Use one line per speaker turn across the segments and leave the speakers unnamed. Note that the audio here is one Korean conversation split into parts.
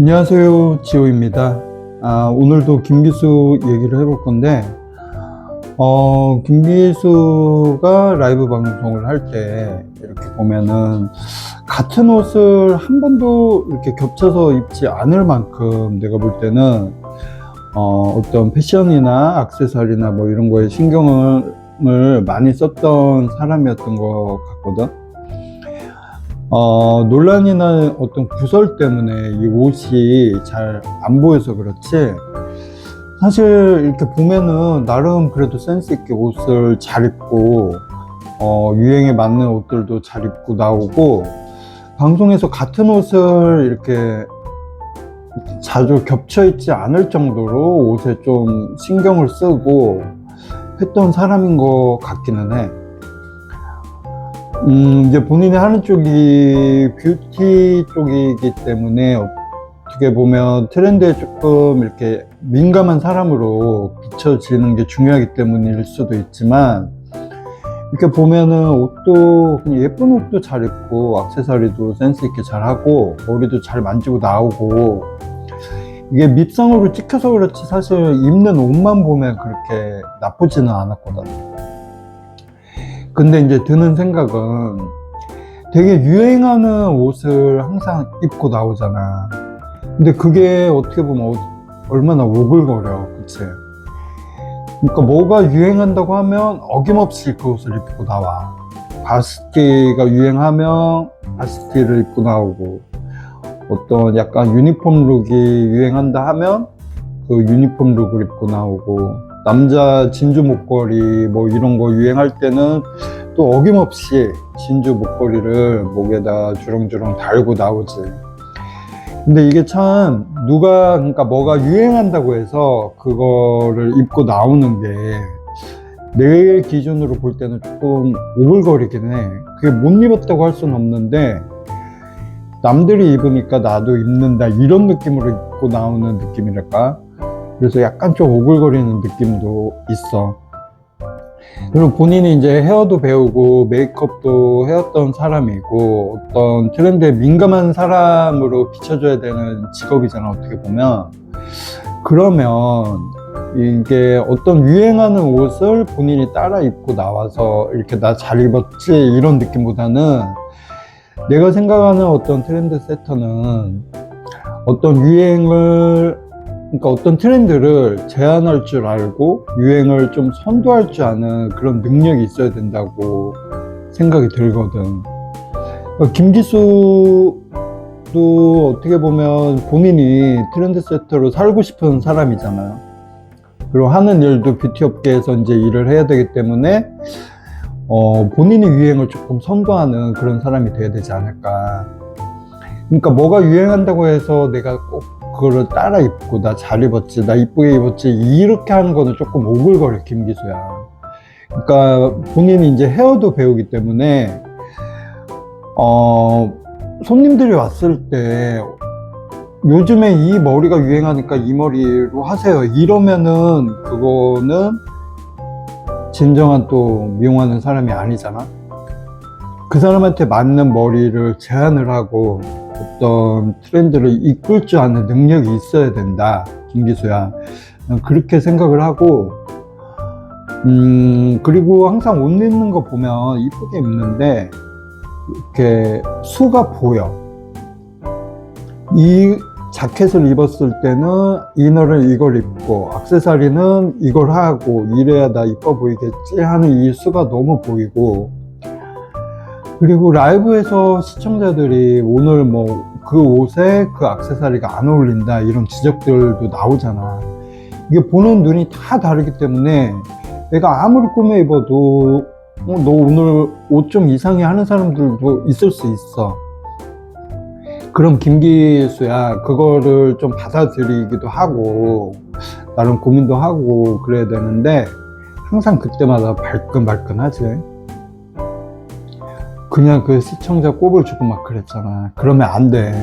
안녕하세요. 지호입니다. 아, 오늘도 김기수 얘기를 해볼 건데, 어, 김기수가 라이브 방송을 할 때 이렇게 보면은 같은 옷을 한 번도 이렇게 겹쳐서 입지 않을 만큼 내가 볼 때는 어, 어떤 패션이나 액세서리나 뭐 이런 거에 신경을 많이 썼던 사람이었던 것 같거든. 어, 논란이나 어떤 구설 때문에 이 옷이 잘 안 보여서 그렇지. 사실 이렇게 보면은 나름 그래도 센스 있게 옷을 잘 입고, 어, 유행에 맞는 옷들도 잘 입고 나오고, 방송에서 같은 옷을 이렇게 자주 겹쳐 있지 않을 정도로 옷에 좀 신경을 쓰고 했던 사람인 것 같기는 해. 음, 이제 본인이 하는 쪽이 뷰티 쪽이기 때문에 어떻게 보면 트렌드에 조금 이렇게 민감한 사람으로 비춰지는 게 중요하기 때문일 수도 있지만 이렇게 보면은 옷도 예쁜 옷도 잘 입고 액세서리도 센스 있게 잘 하고 머리도 잘 만지고 나오고 이게 밑상으로 찍혀서 그렇지 사실 입는 옷만 보면 그렇게 나쁘지는 않았거든. 근데 이제 드는 생각은 되게 유행하는 옷을 항상 입고 나오잖아. 근데 그게 어떻게 보면 어- 얼마나 오글거려, 그치? 그러니까 뭐가 유행한다고 하면 어김없이 그 옷을 입고 나와. 바스티가 유행하면 바스티를 입고 나오고, 어떤 약간 유니폼 룩이 유행한다 하면 그 유니폼 룩을 입고 나오고, 남자 진주 목걸이 뭐 이런 거 유행할 때는 또 어김없이 진주 목걸이를 목에다 주렁주렁 달고 나오지. 근데 이게 참 누가 그러니까 뭐가 유행한다고 해서 그거를 입고 나오는 게 내 기준으로 볼 때는 조금 오글거리긴 해. 그게 못 입었다고 할 수는 없는데 남들이 입으니까 나도 입는다 이런 느낌으로 입고 나오는 느낌이랄까. 그래서 약간 좀 오글거리는 느낌도 있어. 그리고 본인이 이제 헤어도 배우고 메이크업도 해왔던 사람이고 어떤 트렌드에 민감한 사람으로 비춰줘야 되는 직업이잖아, 어떻게 보면. 그러면 이게 어떤 유행하는 옷을 본인이 따라 입고 나와서 이렇게 나 잘 입었지 이런 느낌보다는 내가 생각하는 어떤 트렌드 세터는 어떤 유행을 그러니까 어떤 트렌드를 제한할 줄 알고 유행을 좀 선도할 줄 아는 그런 능력이 있어야 된다고 생각이 들거든. 그러니까 김기수도 어떻게 보면 본인이 트렌드 세터로 살고 싶은 사람이잖아요. 그리고 하는 일도 뷰티 업계에서 이제 일을 해야 되기 때문에 어, 본인이 유행을 조금 선도하는 그런 사람이 돼야 되지 않을까. 그러니까 뭐가 유행한다고 해서 내가 꼭 그거를 따라 입고 나 잘 입었지, 나 이쁘게 입었지 이렇게 하는 거는 조금 오글거려 김기수야. 그러니까 본인이 이제 헤어도 배우기 때문에 어 손님들이 왔을 때 요즘에 이 머리가 유행하니까 이 머리로 하세요 이러면은 그거는 진정한 또 미용하는 사람이 아니잖아. 그 사람한테 맞는 머리를 제안을 하고 어떤 트렌드를 이끌 줄 아는 능력이 있어야 된다. 김기수야. 난 그렇게 생각을 하고, 음, 그리고 항상 옷 입는 거 보면 이쁘게 입는데, 이렇게 수가 보여. 이 자켓을 입었을 때는 이너를 이걸 입고, 액세서리는 이걸 하고, 이래야 나 이뻐 보이겠지 하는 이 수가 너무 보이고, 그리고 라이브에서 시청자들이 오늘 뭐 그 옷에 그 액세서리가 안 어울린다 이런 지적들도 나오잖아. 이게 보는 눈이 다 다르기 때문에 내가 아무리 꾸며 입어도 어, 너 오늘 옷 좀 이상해 하는 사람들도 있을 수 있어. 그럼 김기수야 그거를 좀 받아들이기도 하고 나름 고민도 하고 그래야 되는데 항상 그때마다 발끈발끈하지. 그냥 그 시청자 꼽을 주고 막 그랬잖아. 그러면 안 돼.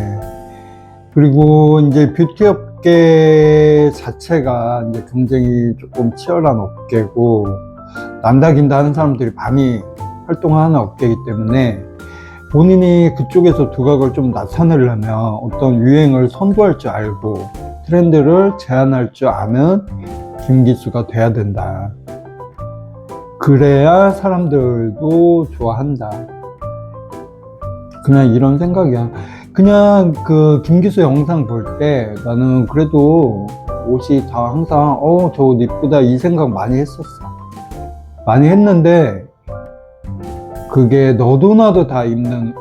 그리고 이제 뷰티 업계 자체가 이제 굉장히 조금 치열한 업계고, 난다긴다 하는 사람들이 많이 활동하는 업계이기 때문에, 본인이 그쪽에서 두각을 좀 나타내려면 어떤 유행을 선도할 줄 알고 트렌드를 제안할 줄 아는 김기수가 돼야 된다. 그래야 사람들도 좋아한다. 그냥 이런 생각이야. 그냥 그 김기수 영상 볼 때 나는 그래도 옷이 다 항상 어, 저 옷 이쁘다 이 생각 많이 했었어. 많이 했는데 그게 너도 나도 다 입는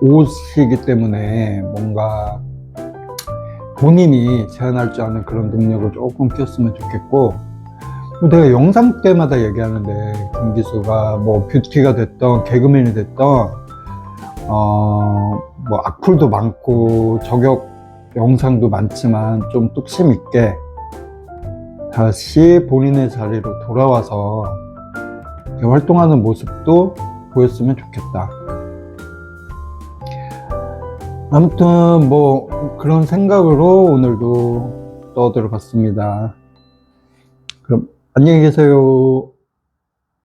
옷이기 때문에 뭔가 본인이 제한할 줄 아는 그런 능력을 조금 키웠으면 좋겠고 내가 영상 때마다 얘기하는데 김기수가 뭐 뷰티가 됐던 개그맨이 됐던 어, 뭐 악플도 많고 저격 영상도 많지만 좀 뚝심 있게 다시 본인의 자리로 돌아와서 활동하는 모습도 보였으면 좋겠다. 아무튼 뭐 그런 생각으로 오늘도 떠들어 봤습니다. 그럼 안녕히 계세요.